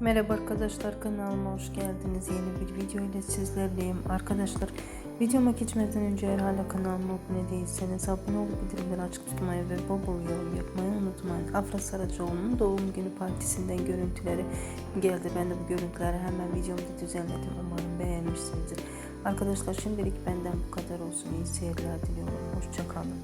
Merhaba arkadaşlar kanalıma hoş geldiniz. Yeni bir video ile sizlerleyim. Arkadaşlar videoma geçmeden önce eğer hala kanalıma abone değilseniz abone olup bildirimleri açık tutmayı ve bol bol yorum yapmayı unutmayın. Afra Saracoğlu'nun doğum günü partisinden görüntüleri geldi. Ben de bu görüntüleri hemen videomda düzenledim. Umarım beğenmişsinizdir. Arkadaşlar şimdilik benden bu kadar olsun. İyi seyirler diliyorum. Hoşçakalın.